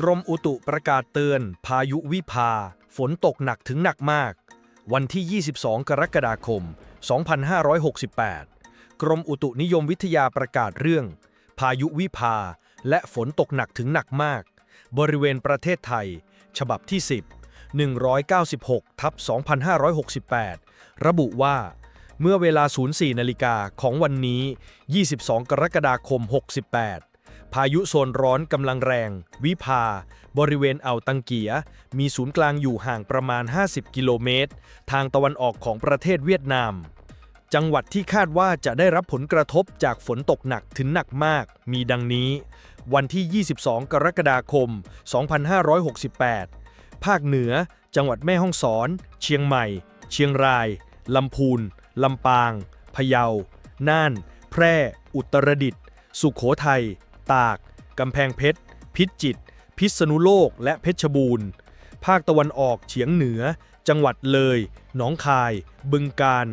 กรมอุตุประกาศเตือน พายุวิภา ฝนตกหนักถึงหนักมาก วันที่ 22 กรกฎาคม 2568 กรมอุตุนิยมวิทยาประกาศเรื่อง พายุวิภา และฝนตกหนักถึงหนักมาก บริเวณประเทศไทย ฉบับที่ 10 196ทับ2568 ระบุว่า เมื่อเวลา 04 นาฬิกาของวันนี้ 22 กรกฎาคม 68 พายุโซนร้อนกำลังแรง วิภา บริเวณอ่าวตังเกีย มีศูนย์กลางอยู่ห่างประมาณ 50 กิโลเมตร ทางตะวันออกของประเทศเวียดนาม จังหวัดที่คาดว่าจะได้รับผลกระทบจากฝนตกหนักถึงหนักมาก มีดังนี้ วันที่ 22 กรกฎาคม 2568 ภาคเหนือ จังหวัดแม่ฮ่องสอน เชียงใหม่ เชียงราย ลำพูน ลำปาง พะเยา น่าน แพร่ อุตรดิตถ์ สุขโขทัย ตาก กำแพงเพชร พิจิตร พิษณุโลก และเพชรบูรณ์ ภาคตะวันออกเฉียงเหนือ จังหวัดเลย หนองคาย บึงกาฬ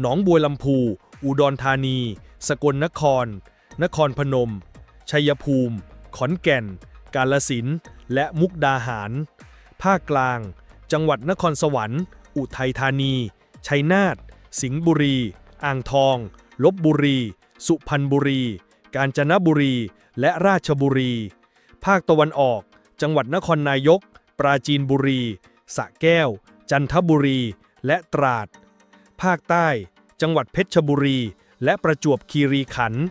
หนองบัวลำพู อุดรธานี สกลนคร นครพนม ชัยภูมิ ขอนแก่น กาลสิน และมุกดาหาร ภาคกลาง จังหวัดนครสวรรค์ อุทัยธานี ชัยนาท สิงห์บุรี อ่างทอง ลบบุรี สุพรรณบุรี กาญจนบุรีและราชบุรี ภาคตะวันออก จังหวัดนครนายก ปราจีนบุรีสระแก้ว จันทบุรี และตราด ภาคใต้ จังหวัดเพชรบุรี และประจวบคีรีขันธ์